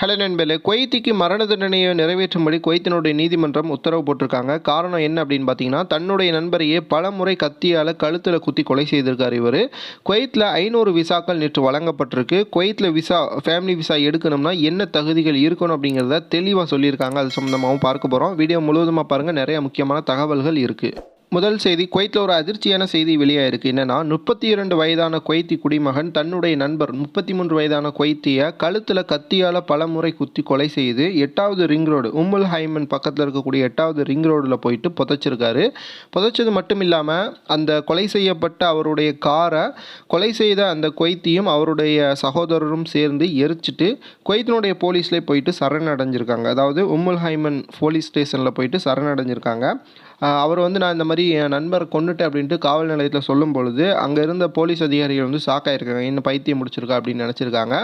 Hello நண்பர்களே குவைத்திக்கு மரண தண்டனையை நிறைவேற்றும்படி குவைத்தினுடைய நீதிமன்றம் உத்தரவு போட்டிருக்காங்க. காரணம் என்ன அப்படின்னு பார்த்தீங்கன்னா தன்னுடைய நண்பரையே பல முறை கத்தியால் கழுத்தில் குத்தி கொலை செய்திருக்கார் இவர். குவைத்தில் ஐநூறு விசாக்கள் நேற்று வழங்கப்பட்டிருக்கு. குவைத்தில் விசா ஃபேமிலி விசா எடுக்கணும்னா என்ன தகுதிகள் இருக்கணும் அப்படிங்கிறத தெளிவாக சொல்லியிருக்காங்க. அது சம்மந்தமாகவும் பார்க்க போகிறோம் வீடியோ முழுவதுமாக பாருங்கள் நிறைய முக்கியமான தகவல்கள் இருக்குது முதல் செய்தி குவைத்தில் ஒரு அதிர்ச்சியான செய்தி வெளியாயிருக்கு. என்னன்னா முப்பத்தி இரண்டு வயதான குவைத்தி குடிமகன் தன்னுடைய நண்பர் முப்பத்தி மூன்று வயதான குவைத்தியை கழுத்தில் கத்தியால் பல முறை குத்தி கொலை செய்து எட்டாவது ரிங் ரோடு உம்முல் ஹைமன் பக்கத்தில் இருக்கக்கூடிய எட்டாவது ரிங் ரோடில் போயிட்டு புதைச்சிருக்காரு. புதைச்சது மட்டும் இல்லாமல் அந்த கொலை செய்யப்பட்ட அவருடைய காரை கொலை செய்த அந்த குவைத்தியும் அவருடைய சகோதரரும் சேர்ந்து எரிச்சிட்டு குவைத்தினுடைய போலீஸ்லேயே போயிட்டு சரணடைஞ்சிருக்காங்க. அதாவது உம்முல் ஹைமன் போலீஸ் ஸ்டேஷனில் போயிட்டு சரணடைஞ்சிருக்காங்க. அவர் வந்து நான் இந்த மாதிரி என் நண்பர் கொண்டுட்டேன் அப்படின்ட்டு காவல் நிலையத்தில் சொல்லும் பொழுது அங்கே இருந்த போலீஸ் அதிகாரிகள் வந்து ஷாக் ஆயிருக்காங்க. என்ன பைத்தியம் முடிச்சிருக்கா அப்படின்னு நினச்சிருக்காங்க.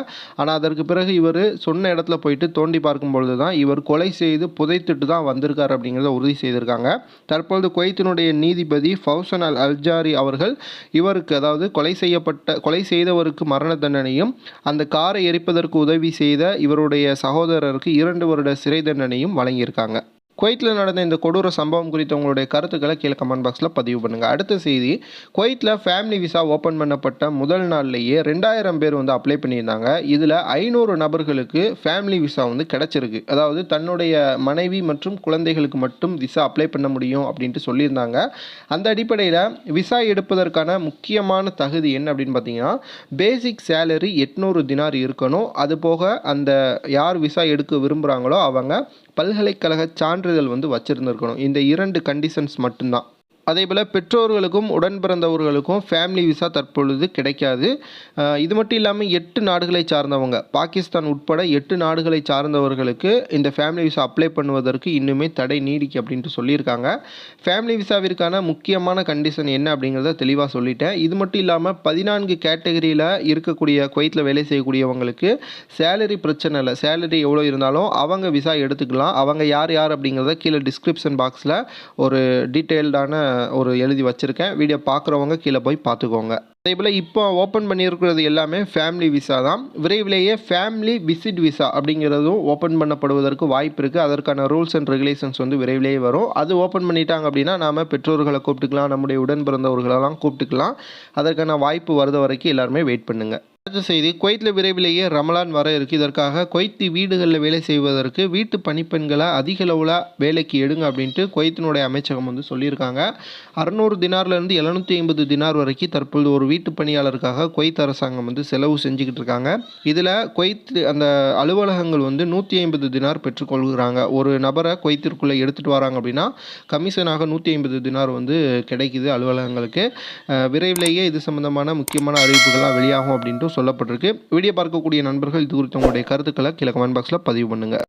ஆனால் அதற்கு பிறகு இவர் சொன்ன இடத்துல போயிட்டு தோண்டி பார்க்கும் பொழுது தான் இவர் கொலை செய்து புதைத்துட்டு தான் வந்திருக்கார் அப்படிங்கிறத உறுதி செய்திருக்காங்க. தற்பொழுது குவைத்தினுடைய நீதிபதி ஃபவுசன் அல் அல்ஜாரி அவர்கள் இவருக்கு அதாவது கொலை செய்யப்பட்ட கொலை செய்தவருக்கு மரண தண்டனையும் அந்த காரை எரிப்பதற்கு உதவி செய்த இவருடைய சகோதரருக்கு இரண்டு வருட சிறை தண்டனையும் வழங்கியிருக்காங்க. குவைத்தில் நடந்த இந்த கொடூர சம்பவம் குறித்து உங்களுடைய கருத்துக்களை கீழே கமெண்ட் பாக்ஸில் பதிவு பண்ணுங்கள் அடுத்த செய்தி குவைத்தில் ஃபேமிலி விசா ஓப்பன் பண்ணப்பட்ட முதல் நாள்லேயே ரெண்டாயிரம் பேர் வந்து அப்ளை பண்ணியிருந்தாங்க. இதில் ஐநூறு நபர்களுக்கு ஃபேமிலி விசா வந்து கிடச்சிருக்கு. அதாவது தன்னுடைய மனைவி மற்றும் குழந்தைகளுக்கு மட்டும் விசா அப்ளை பண்ண முடியும் அப்படின்ட்டு சொல்லியிருந்தாங்க. அந்த அடிப்படையில் விசா எடுப்பதற்கான முக்கியமான தகுதி என்ன அப்படின்னு பார்த்தீங்கன்னா பேசிக் சேலரி எட்நூறு தினார் இருக்கணும். அது போக அந்த யார் விசா எடுக்க விரும்புகிறாங்களோ அவங்க பல்கலைக்கழக சான்றிதழ் வந்து வச்சுருந்துருக்கணும். இந்த இரண்டு கண்டிஷன்ஸ் மட்டும்தான். அதே போல் பெற்றோர்களுக்கும் உடன் பிறந்தவர்களுக்கும் ஃபேமிலி விசா தற்பொழுது கிடைக்காது. இது மட்டும் இல்லாமல் எட்டு நாடுகளை சார்ந்தவங்க பாகிஸ்தான் உட்பட எட்டு நாடுகளை சார்ந்தவர்களுக்கு இந்த ஃபேமிலி விசா அப்ளை பண்ணுவதற்கு இன்னுமே தடை நீடிக்கு அப்படின்ட்டு சொல்லியிருக்காங்க. ஃபேமிலி விசாவிற்கான முக்கியமான கண்டிஷன் என்ன அப்படிங்கிறத தெளிவாக சொல்லிட்டேன். இது மட்டும் இல்லாமல் பதினான்கு கேட்டகரியில் இருக்கக்கூடிய குவைத்தில் வேலை செய்யக்கூடியவங்களுக்கு சேலரி பிரச்சனை இல்லை. சேலரி எவ்வளோ இருந்தாலும் அவங்க விசா எடுத்துக்கலாம். அவங்க யார் யார் அப்படிங்கிறத கீழே டிஸ்கிரிப்ஷன் பாக்ஸில் ஒரு டீட்டெயில்டான ஒரு எழுதி வச்சுருக்கேன். வீடியோ பார்க்குறவங்க கீழே போய் பார்த்துக்கோங்க அதே போல் இப்போ ஓப்பன் பண்ணியிருக்கிறது எல்லாமே ஃபேமிலி விசா தான். விரைவிலேயே ஃபேமிலி விசிட் விசா அப்படிங்கிறதும் ஓப்பன் பண்ணப்படுவதற்கு வாய்ப்பு இருக்குது அதற்கான ரூல்ஸ் அண்ட் ரெகுலேஷன்ஸ் வந்து விரைவிலேயே வரும். அது ஓப்பன் பண்ணிட்டாங்க அப்படின்னா நாம் பெற்றோர்களை கூப்பிட்டுக்கலாம் நம்முடைய உடன் பிறந்தவர்களெல்லாம் கூப்பிட்டுக்கலாம். அதற்கான வாய்ப்பு வரத வரைக்கும் எல்லாருமே வெயிட் பண்ணுங்கள் அடுத்த செய்தி குவைத்தில் விரைவிலேயே ரமலான் வர இருக்குது இதற்காக குவைத்தி வீடுகளில் வேலை செய்வதற்கு வீட்டு பணிப்பெண்களை அதிக அளவில் வேலைக்கு எடுங்க அப்படின்ட்டு குவைத்தினுடைய அமைச்சகம் வந்து சொல்லியிருக்காங்க. அறநூறு தினார்லேருந்து எழுநூற்றி ஐம்பது தினார் வரைக்கும் தற்பொழுது ஒரு வீட்டு பணியாளருக்காக குவைத் அரசாங்கம் வந்து செலவு செஞ்சுக்கிட்டு இருக்காங்க. இதில் குவைத் அந்த அலுவலகங்கள் வந்து நூற்றி ஐம்பது தினார் பெற்றுக்கொள்கிறாங்க ஒரு நபரை குவைத்திற்குள்ளே எடுத்துகிட்டு வராங்க அப்படின்னா கமிஷனாக நூற்றி ஐம்பது தினார் வந்து கிடைக்குது அலுவலகங்களுக்கு. விரைவிலேயே இது சம்பந்தமான முக்கியமான அறிவிப்புகள்லாம் வெளியாகும் அப்படின்ட்டு சொல்லப்பட்டிருக்கு. வீடியோ பார்க்கக்கூடிய நண்பர்கள் இது குறித்து உங்களுடைய கருத்துக்களை கீழே கமெண்ட் பாக்ஸில் பதிவு பண்ணுங்கள்